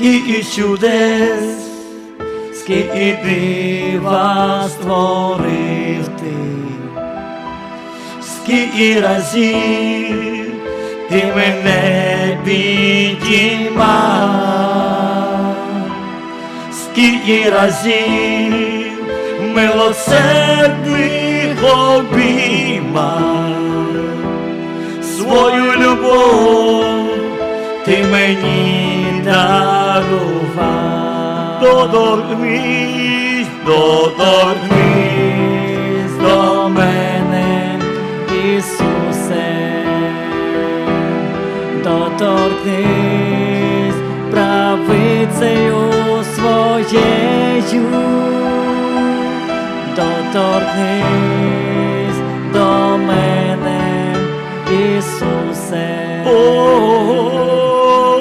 скільки чудес, скільки дива створив ти, скільки разів ти мене підіймав, скільки разів милосердних обіймав ти мені дарував. Доторкнись, доторкнись до мене, Ісусе, доторкнись правицею своєю, доторкнись до мене, Ісусе.